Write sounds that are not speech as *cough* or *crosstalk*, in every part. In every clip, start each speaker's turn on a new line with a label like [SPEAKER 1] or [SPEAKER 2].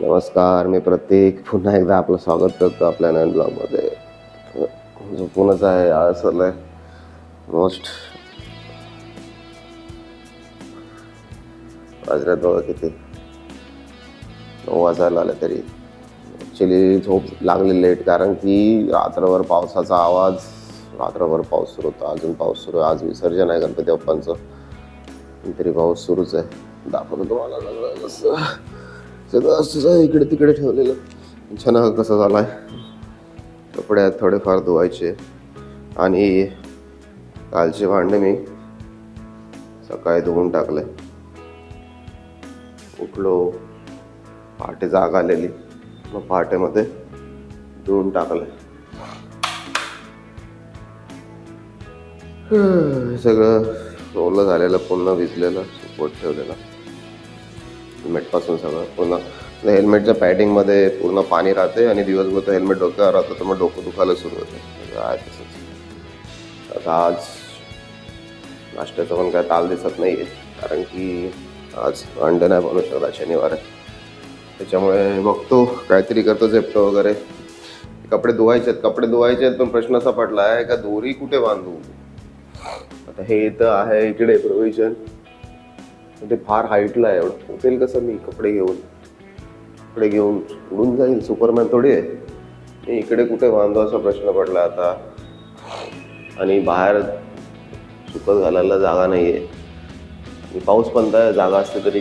[SPEAKER 1] नमस्कार मी प्रत्येक पुन्हा एकदा आपलं स्वागत करतो आपल्या नवीन ब्लॉगमध्ये. झोपूनच आहे? आळस आहे मोस्ट वाजल्यात बघा किती. नऊ वाजायला आलं तरी. ॲक्च्युली झोप लागली लेट कारण की रात्रभर पावसाचा आवाज रात्रभर पाऊस सुरू होता. अजून पाऊस सुरू आहे. आज विसर्जन आहे गणपती बाप्पांचं. तरी पाऊस सुरूच आहे. दाखवतो तुम्हाला. सगळं कसं सगळं असं इकडे तिकडे ठेवलेलं. छान कसा झाला आहे कपड्यात थोडेफार धुवायचे. आणि कालचे भांडे मी सकाळी धुवून टाकले. उठलो पहाटे जाग आलेली. मग पहाटेमध्ये धुवून टाकले. सगळं ओलं झालेलं पुन्हा भिजलेलं सुकवत ठेवलेलं. हेल्मेटपासून सगळं पूर्ण. हेल्मेटच्या पॅडिंगमध्ये पूर्ण पाणी राहते आणि दिवसभर तर हेल्मेट डोक्यावर राहतं तर मग डोकं दुखायला सुरू होते. म्हणजे आहे तसंच. आता आज नाश्त्याचं पण काय ताल दिसत नाही आहे कारण की आज अंडे नाही बनवू शकत शनिवार आहे. त्याच्यामुळे बघतो काहीतरी करतो झेपतो वगैरे. कपडे धुवायचे आहेत कपडे धुवायचे आहेत पण प्रश्न असा पडला आहे का दोरी कुठे बांधू? आता हे तर आहे इकडे प्रोव्हिजन ते फार हाईटला आहे. एवढं पोचेल कसं मी? कपडे घेऊन. कपडे घेऊन उडून जाईल. सुपरमॅन थोडी आहे. मी इकडे कुठे बांधू असा प्रश्न पडला आता. आणि बाहेर सुकत घालायला जागा नाही आहे आणि पाऊस पण आहे जागा असते तरी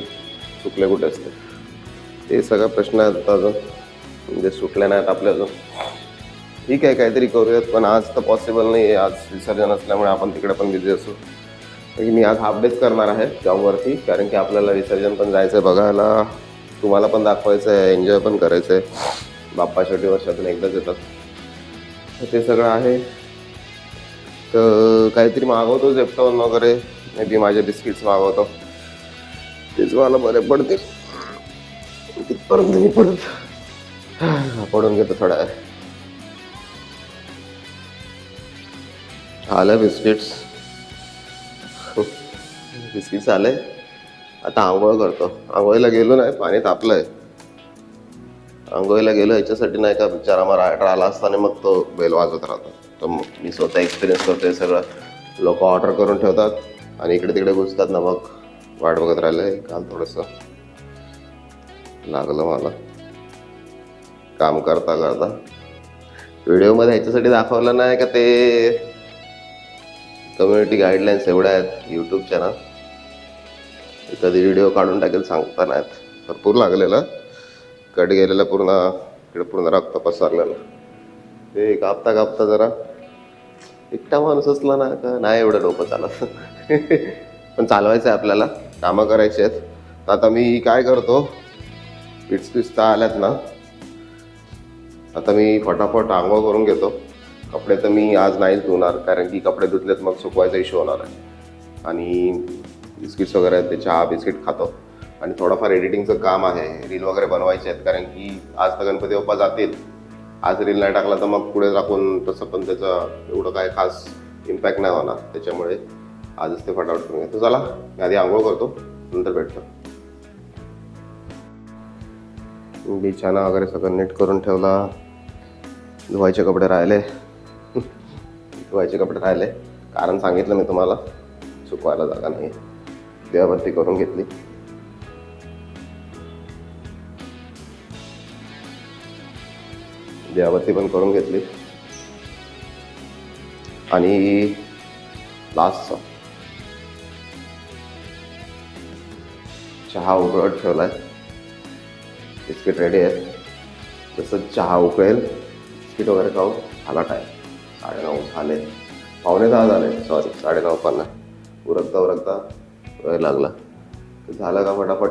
[SPEAKER 1] सुकले कुठे असते? ते सगळा प्रश्न आहेत आता अजून. म्हणजे सुटल्या नाहीत आपल्या अजून. ठीक आहे काहीतरी करूयात. पण आज तर पॉसिबल नाही आहे आज विसर्जन असल्यामुळे आपण तिकडे पण बिझी असू. मी आज हाफ डेच करणार आहे जॉबवरती कारण की आपल्याला विसर्जन पण जायचं आहे बघायला. तुम्हाला पण दाखवायचं आहे एन्जॉय पण करायचं आहे बाप्पा शेवटी वर्षातून एकदाच येतात. तर ते सगळं आहे. तर काहीतरी मागवतो झेपटॉन वगैरे. मे बी माझे बिस्किट्स मागवतो. तेच मला बरे पडतील. तिथपर्यंत मी पडत पडून घेतो थोडा आलं बिस्किट्स खूप चाललं आहे आता आंघोळ करतो. आंघोळीला गेलो नाही पाणी तापलंय. आंघोळीला गेलो याच्यासाठी नाही का बिचारा मग रायटर आला असताना मग तो बेल वाजवत राहतो. तर मग मी स्वतः एक्सपिरियन्स करतोय सगळं. लोक ऑर्डर करून ठेवतात आणि इकडे तिकडे घुसतात ना मग वाट बघत राहिलंय काल थोडंसं लागलं मला. काम करता करता व्हिडिओमध्ये ह्याच्यासाठी दाखवलं नाही का ते कम्युनिटी गाईडलाईन्स एवढ्या आहेत यूट्यूबच्या ना कधी व्हिडिओ काढून टाकेल सांगता नाहीत. भरपूर लागलेलं. कट गेलेलं पूर्ण इकडे पूर्ण रक्त पसरलेलं. ते कापता कापता जरा एकटा माणूस असला ना का नाही एवढं डोकं चालत. *laughs* पण चालवायचं आहे आपल्याला. कामं करायची आहेत. तर आता मी काय करतो पिट्स पिस्ता आल्यात ना आता मी फटाफट आंघोळ करून घेतो. कपडे तर मी आज नाहीच धुणार कारण की कपडे धुतलेत मग सुकवायचा इश्यू होणार आहे. आणि बिस्किट्स वगैरे आहेत ते चहा बिस्किट खातो. आणि थोडंफार एडिटिंगचं काम आहे रील वगैरे बनवायचे आहेत कारण की आज तर गणपती बाप्पा जातील. आज रील नाही टाकला तर मग पुढे टाकून तसं पण त्याचं एवढं काय खास इम्पॅक्ट नाही होणार. त्याच्यामुळे आजच ते फटाफट करून घेतो. चला मी आधी आंघोळ करतो नंतर भेटतो. बिछाना वगैरे सगळं नीट करून ठेवला. धुवायचे कपडे राहिले. धुवायचे कपडे राहिले. कारण सांगितलं मी तुम्हाला सुकवायला जागा नाही देवावरती करून घेतली. देवावरती पण करून घेतली. आणि लास्ट चहा उकळत ठेवलाय. बिस्किट रेडी आहे. जसं चहा उकळेल बिस्किट वगैरे खाऊ आला टाईम साडेनऊ झाले पावणे दहा झाले. सॉरी साडेनऊ पन्नास. उरकता उरकता वेळ लागला. झालं का फटाफट?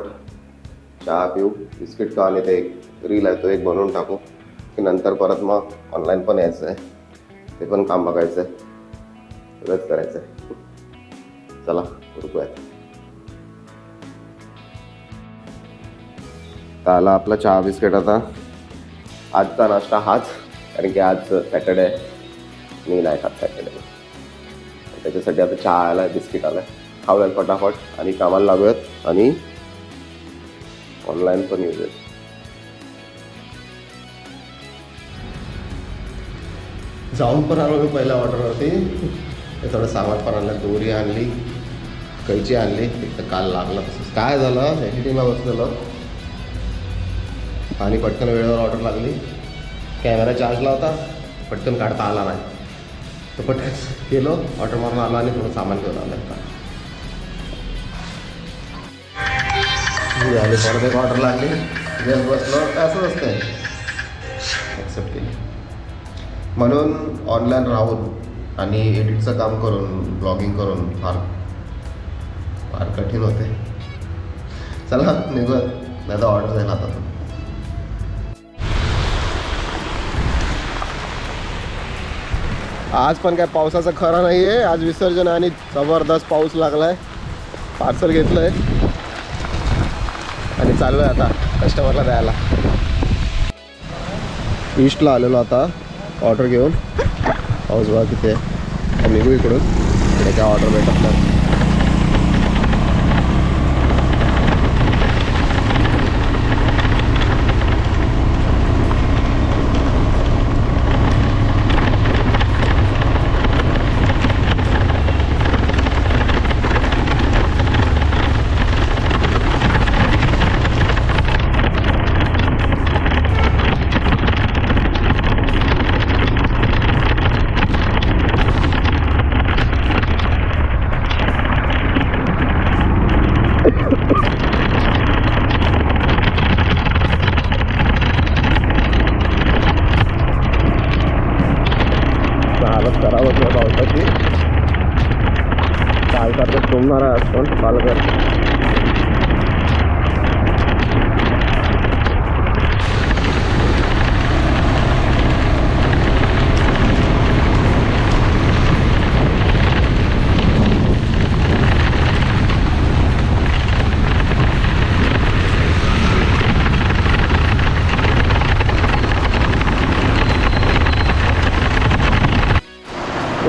[SPEAKER 1] चहा पिऊ बिस्किट का आणि ते एक रील आहे तो एक बनवून टाकू. की नंतर परत मग ऑनलाईन पण यायचं आहे. ते पण काम बघायचं आहे. सगळंच करायचं आहे. चला उरकूयात. तर आला आपला चहा बिस्किट आता. आजचा नाश्ता हाच कारण की आज सॅटर्डे आहे. मी नाही खात काय केलं. त्याच्यासाठी आता चहा आला बिस्किट आलाय खाऊयात फटाफट आणि कामाला लागूयात आणि ऑनलाईन पण येऊयात जाऊन पण आलो मी पहिल्या ऑर्डरवरती थोडं सामान पण आणलं दोरी आणली कैची आणली. तर काल लागला तसंच. काय झालं? एडिटिंगला बसलेलं. आणि पटकन वेळेवर ऑर्डर लागली. कॅमेरा चार्जला होता. पटकन काढता आला नाही. तर पटकन गेलो ऑटो मारून आलो आणि थोडं सामान घेऊन आलं आता. आले परत एक ऑर्डर लागली. जस्ट बसलो असंच असतंय. ॲक्सेप्ट केली. म्हणून ऑनलाईन राहून आणि एडिटचं काम करून ब्लॉगिंग करून फार फार कठीण होते चला निघूयात. नाही तर ऑर्डर झाला आता आज पण काय पावसाचं खरं नाही आहे आज विसर्जन आणि जबरदस्त पाऊस लागलाय. पार्सल घेतलंय. आणि चाललोय आता कस्टमरला द्यायला. ईस्टला आलेलो आता. ऑर्डर घेऊन. पाऊस बघा किती आहे. निघू इकडून. इकडे काय ऑर्डर भेटत नाही. हालत खराब होती आहे पावसाची काल सारखं सोमणार आहे आज पण पालघर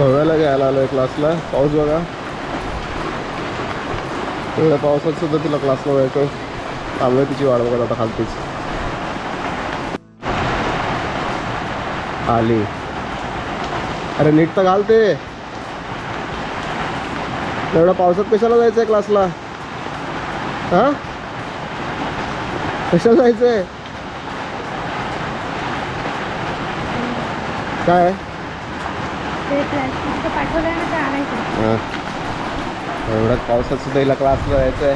[SPEAKER 1] गोव्याला घ्यायला आलो आहे क्लासला पाऊस बघा. एवढ्या पावसात सुद्धा तिला क्लासला जायचं. थांबलोय तिची वाढ बघत आता खालतीच. आली. अरे नीट तर घालते एवढ्या पावसात कशाला जायचंय क्लासला हा? कशाला जायचंय? काय?
[SPEAKER 2] ते पाठवलं
[SPEAKER 1] पावसात सुद्धा हिला क्लासला जायचं आहे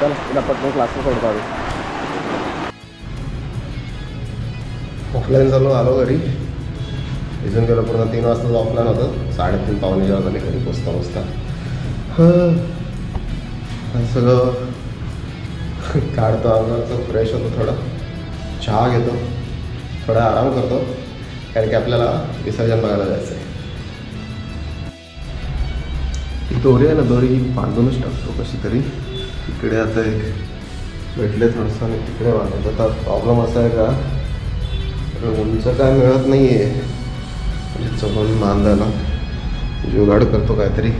[SPEAKER 1] चल तिला पटकन क्लासला सोडतो आम्ही ऑफलाईन झालो आलो घरी. इथून गेलो पूर्ण तीन वाजता ऑफलाईन होतं साडेतीन पावणे जेव्हा झाले घरी पोचता पोचता. हं. सगळं *laughs* काढतो अंगाचं फ्रेश होतो थोडं. चहा घेतो थोडा आराम करतो. कारण की आपल्याला विसर्जन बघायला जायचं दोरी आहे ना दोरी ही बांधूनच टाकतो कशी तरी. इकडे आता एक भेटले थोडंसं आणि तिकडे बांधतो. आता प्रॉब्लेम असा आहे का उंच काय मिळत नाही आहे म्हणजे चढून बांधायला. जुगाड करतो काहीतरी.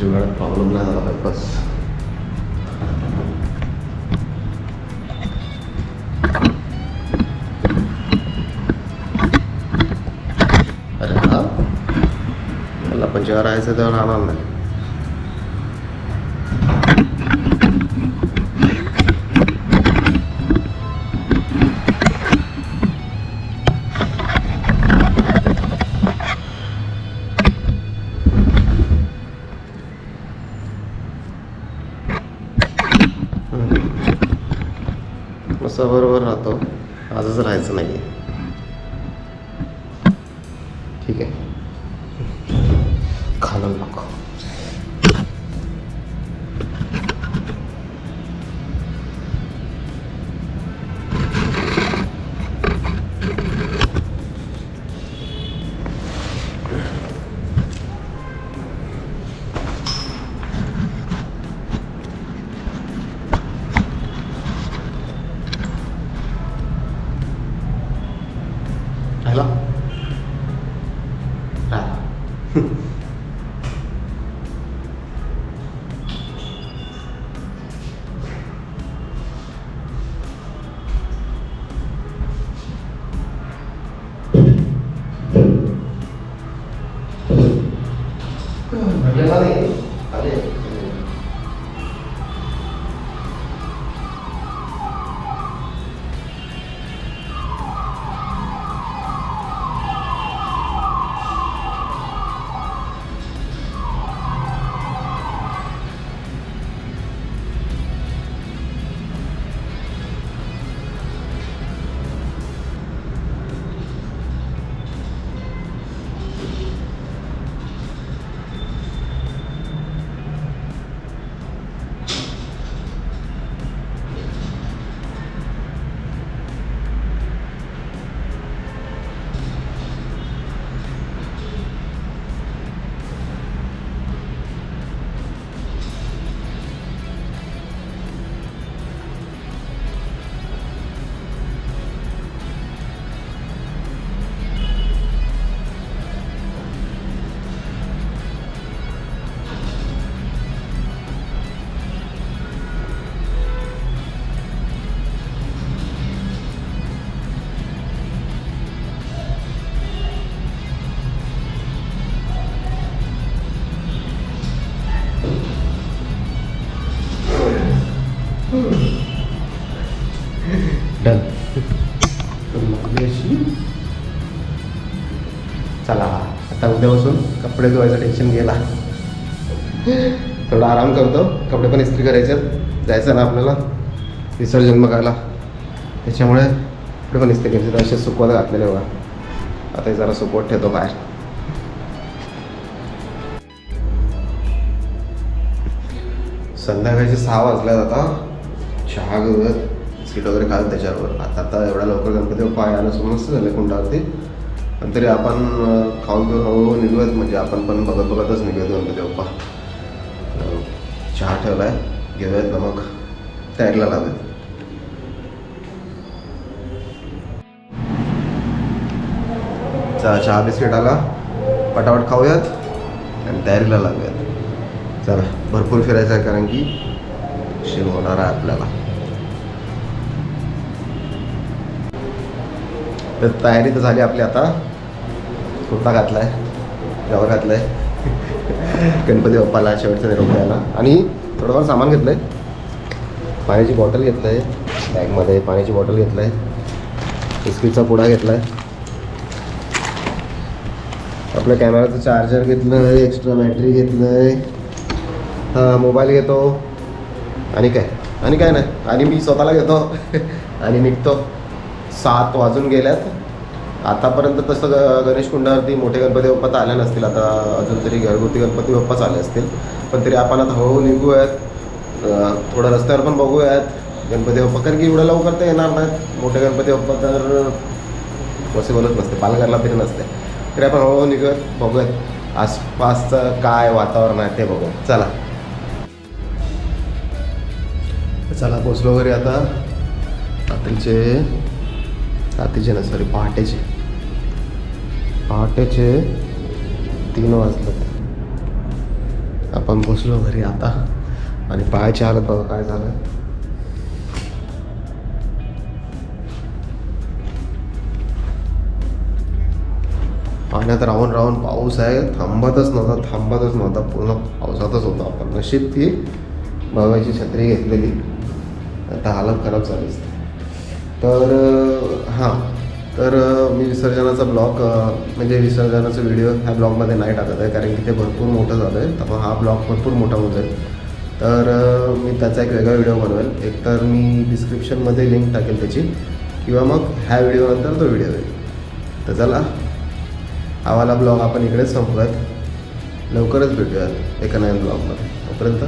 [SPEAKER 1] जुगाड प्रॉब्लेम नाही झाला बस. मला पण जेव्हा राहायचं तेव्हा टेन्शन गेला. थोडा आराम करतो. कपडे पण इस्त्री करायचे जायचं ना आपल्याला. विसर्जन बघायला. त्याच्यामुळे कपडे पण इस्त्री करायचे असे सुकवत घातलेले बघा. आता जरा सुकवत ठेवतो बाहेर. संध्याकाळचे सहा वाजल्यात आता. चहा घेऊयात. सीट वगैरे खात त्याच्यावर. आता आता एवढ्या लवकर गणपती बाप्पा यायला सुरू नसतं झाले कुंडावरती. पण तरी आपण खाऊ खाऊन पिऊन हळूहळू निघूयात. म्हणजे आपण पण बघत बघतच निघूयात गणपती बाप्पा चहा ठेवलाय. घेऊयात ना मग. तयारीला लावूयात चहा चहा बिस्किट आला. पटापट खाऊयात आणि तयारीला लागूयात. चला भरपूर फिरायचं आहे कारण की शिव होणार आहे आपल्याला. तर तयारी तर झाली आपली आता. कुर्ता ज्यावर घातला आहे गणपती बाप्पाला शेवटचा निरोप द्यायला आणि थोडंफार सामान घेतलं आहे पाण्याची बॉटल घेतलं आहे बॅगमध्ये पाण्याची बॉटल घेतलं आहे बिस्किटचा पुडा घेतला आहे आपल्या कॅमेराचं चार्जर घेतलं एक्स्ट्रा बॅटरी घेतलं आहे हां मोबाईल घेतो. आणि काय? आणि काय नाही. आणि मी स्वतःला घेतो. *laughs* आणि निघतो. सात वाजून गेल्यात. आतापर्यंत तसं ग गणेश कुंडावरती मोठे गणपती बाप्पा तर आले नसतील आता अजून तरी घरगुती गणपती बाप्पाच आले असतील. पण तरी आपण आता हळूहळू निघूयात. थोडं रस्त्यावर पण बघूयात. गणपती बाप्पा कारण की एवढ्या लवकर तर येणार नाहीत. मोठे गणपती बाप्पा तर पॉसिबलच नसते. पालघरला तरी नसते. तरी आपण हळूहळू निघूयात बघूयात. आसपासचं काय वातावरण आहे ते बघूयात. चला. चला पोचलो घरी आता. रात्रीचे रात्रीचे ना सॉरी पहाटेचे. पहाटेचे तीन वाजलेत आपण बसलो घरी आता. आणि पायाची हालत बघा काय झालं पाण्यात राहून राहून पाऊस आहे. थांबतच नव्हता थांबतच नव्हता. पूर्ण पावसातच होतो आपण. नशीब ती बाबाची छत्री घेतलेली. आता हालत खराब झाली तर हां. तर मी विसर्जनाचा ब्लॉग म्हणजे विसर्जनाचा व्हिडिओ ह्या ब्लॉगमध्ये नाही टाकत आहे कारण की ते भरपूर मोठं झालं आहे. त्यामुळे हा ब्लॉग भरपूर मोठा होत आहे. तर मी त्याचा एक वेगळा व्हिडिओ बनवेल. एक तर मी डिस्क्रिप्शनमध्ये लिंक टाकेल त्याची किंवा मग ह्या व्हिडिओनंतर तो व्हिडिओ येईल. तर चला आवाला ब्लॉग आपण इकडेच संपूयात लवकरच भेटूयात एका नवीन ब्लॉगमध्ये. तोपर्यंत